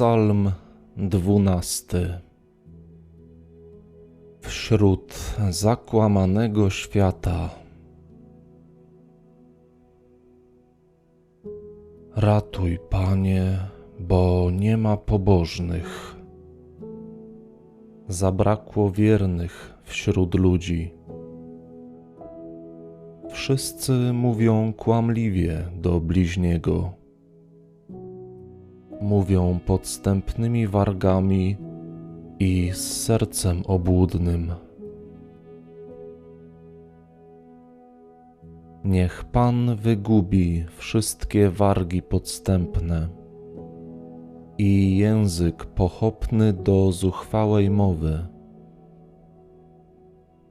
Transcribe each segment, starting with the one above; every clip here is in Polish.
Psalm dwunasty. Wśród zakłamanego świata Ratuj, Panie, bo nie ma pobożnych. Zabrakło wiernych wśród ludzi. Wszyscy mówią kłamliwie do bliźniego mówią podstępnymi wargami i z sercem obłudnym. Niech Pan wygubi wszystkie wargi podstępne i język pochopny do zuchwałej mowy.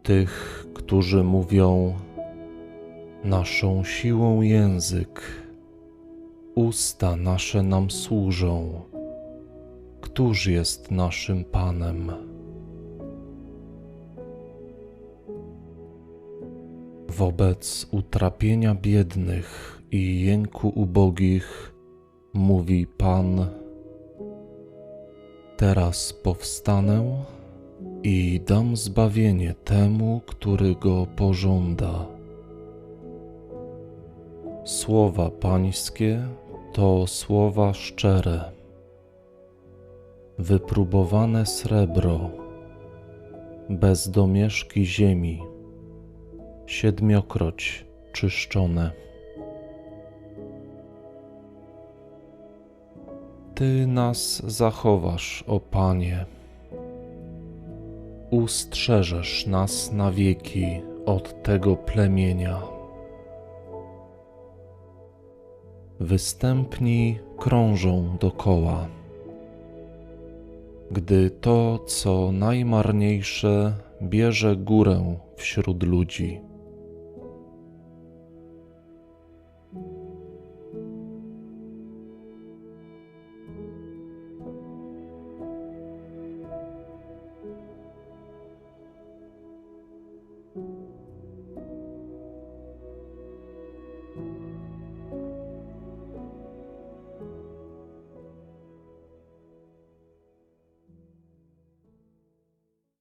Tych, którzy mówią, naszą siłą język Usta nasze nam służą. Któż jest naszym Panem? Wobec utrapienia biednych i jęku ubogich mówi Pan: Teraz powstanę i dam zbawienie temu, który go pożąda. Słowa Pańskie to słowa szczere, wypróbowane srebro, bez domieszki ziemi, siedmiokroć czyszczone. Ty nas zachowasz, o Panie, ustrzeżesz nas na wieki od tego plemienia. występni krążą dokoła. Gdy to, co najmarniejsze, bierze górę wśród ludzi.